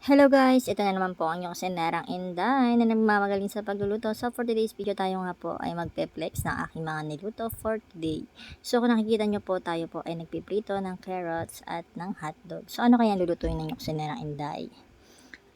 Hello guys, ito na naman po ang inyong senarang Inday na nagmamagaling sa pagluluto. So for today's video tayo nga po ay magpe-flex ng aking mga niluto for today. So kung nakikita nyo po tayo po ay nagpiprito ng carrots at ng hotdog. So ano kaya lulutuin ng inyong senarang Inday?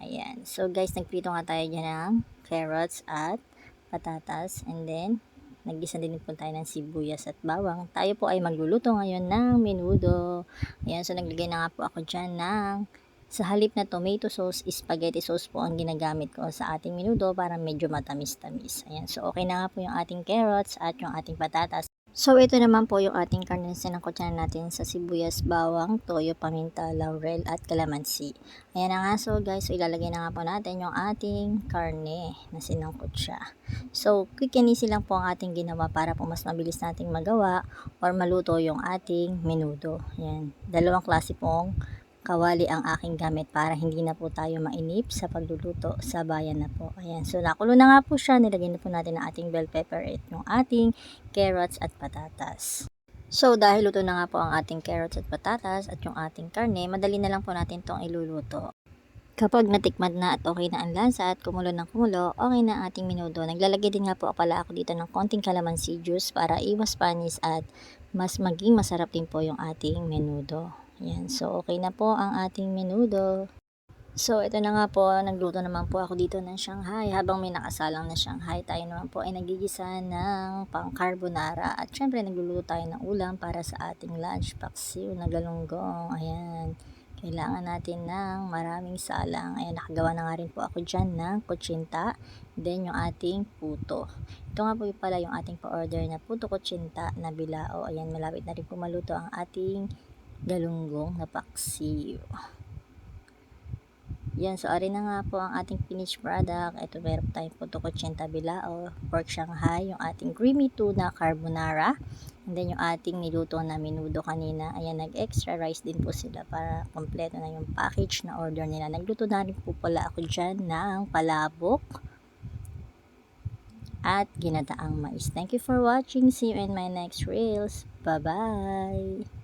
Ayan. So guys, nagprito nga tayo dyan ng carrots at patatas and then naggisa din po tayo ng sibuyas at bawang. Tayo po ay magluluto ngayon ng menudo. Ayan, so naglagay na nga po ako dyan ng sa halip na tomato sauce, spaghetti sauce po ang ginagamit ko sa ating minudo para medyo matamis-tamis. Ayan, so okay na nga po yung ating carrots at yung ating patatas. So ito naman po yung ating karne na sinangkot na natin sa sibuyas, bawang, toyo, paminta, laurel at calamansi. Ayan na nga so guys, so ilalagay na nga po natin yung ating karne na sinangkot siya. So quick and easy lang po ang ating ginawa para po mas mabilis nating magawa or maluto yung ating menudo. Ayan, dalawang klase pong kawali ang aking gamit para hindi na po tayo mainip sa pagluluto sa bayan na po. Ayan, so nakulo na nga po siya. Nilagyan na po natin ang ating bell pepper at yung ating carrots at patatas. So dahil luto na nga po ang ating carrots at patatas at yung ating karne, madali na lang po natin itong iluluto. Kapag natikmad na at okay na ang lansa at kumulo ng kumulo, okay na ating minudo. Naglalagay din nga po pala ako dito ng konting calamansi juice para iwas panis at mas maging masarap din po yung ating menudo. Yan, so okay na po ang ating menudo. So ito na nga po, nagluto naman po ako dito ng Shanghai. Habang may nakasalang na Shanghai, tayo naman po ay nagigisa ng pang carbonara. At syempre nagluluto tayo ng ulam para sa ating lunch, paksiw na galunggong. Ayan, kailangan natin ng maraming salang. Ayan, nakagawa na nga rin po ako dyan ng kutsinta. Then yung ating puto. Ito nga po pala yung ating pa-order na puto kutsinta na bilao. Ayan, malapit na rin po maluto ang ating galunggong na paksiw. Yan, so ari na nga po ang ating finished product. Ito meron tayong puto kutsinta bilao, pork shanghai, yung ating creamy tuna carbonara, and then yung ating niluto na minudo kanina. Ayan, nag-extra rice din po sila para kompleto na yung package na order nila. Nagluto na rin po pala ako dyan ng palabok at ginataang mais. Thank you for watching. See you in my next reels. Bye-bye!